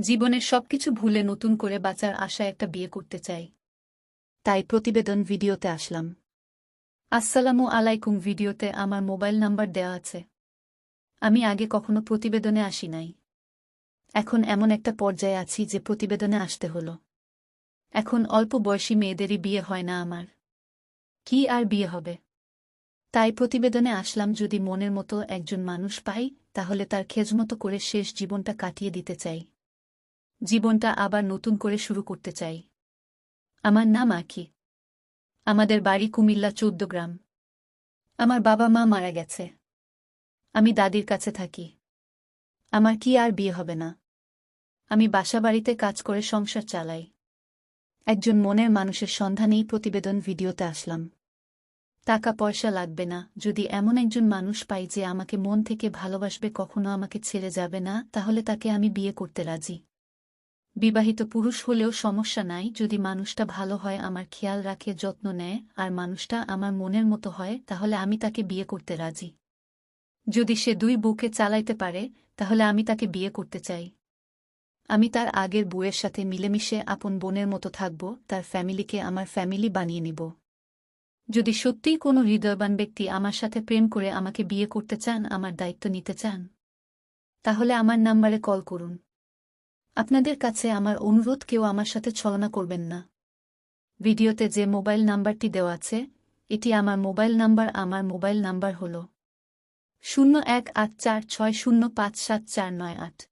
জীবনের সবকিছু ভুলে নতুন করে বাঁচার আশায় একটা বিয়ে করতে চাই। তাই প্রতিবেদন ভিডিওতে আসলাম। আসসালামু আলাইকুম, ভিডিওতে আমার মোবাইল নাম্বার দেওয়া আছে। আমি আগে কখনো প্রতিবেদনে আসি নাই। এখন এমন একটা পর্যায়ে আছি যে প্রতিবেদনে আসতে হলো। এখন অল্প বয়সী মেয়েদেরই বিয়ে হয় না আমার। কি আর বিয়ে হবে? তাই প্রতিবেদনে আসলাম যদি মনের মতো একজন মানুষ পাই, তাহলে তার খেজমতো করে শেষ জীবনটা কাটিয়ে দিতে চাই। জীবনটা আবার নতুন করে শুরু করতে চাই। আমার নাম আঁকি। আমাদের বাড়ি কুমিল্লা চৌদ্দ গ্রাম। আমার বাবা মা মারা গেছে। আমি দাদির কাছে থাকি। আমার কি আর বিয়ে হবে না। আমি বাসাবাড়িতে কাজ করে সংসার চালাই। একজন মনের মানুষের সন্ধানেই প্রতিবেদন ভিডিওতে আসলাম। টাকা পয়সা লাগবে না। যদি এমন একজন মানুষ পাই যে আমাকে মন থেকে ভালোবাসবে, কখনো আমাকে ছেড়ে যাবে না, তাহলে তাকে আমি বিয়ে করতে রাজি। বিবাহিত পুরুষ হলেও সমস্যা নাই, যদি মানুষটা ভালো হয়, আমার খেয়াল রাখে, যত্ন নেয়, আর মানুষটা আমার মনের মতো হয়, তাহলে আমি তাকে বিয়ে করতে রাজি। যদি সে দুই বুকে চালাইতে পারে, তাহলে আমি তাকে বিয়ে করতে চাই। আমি তার আগের বউয়ের সাথে মিলেমিশে আপন বোনের মতো থাকব, তার ফ্যামিলিকে আমার ফ্যামিলি বানিয়ে নিব। যদি সত্যিই কোনো হৃদয়বান ব্যক্তি আমার সাথে প্রেম করে আমাকে বিয়ে করতে চান, আমার দায়িত্ব নিতে চান, তাহলে আমার নাম্বারে কল করুন। আপনাদের কাছে আমার অনুরোধ, কেউ আমার সাথে ছলনা করবেন না। ভিডিওতে যে মোবাইল নাম্বারটি দেওয়া আছে, এটি আমার মোবাইল নাম্বার, আমার মোবাইল নাম্বার হল শূন্য এক আট চার ছয় শূন্য পাঁচ সাত চার নয় আট।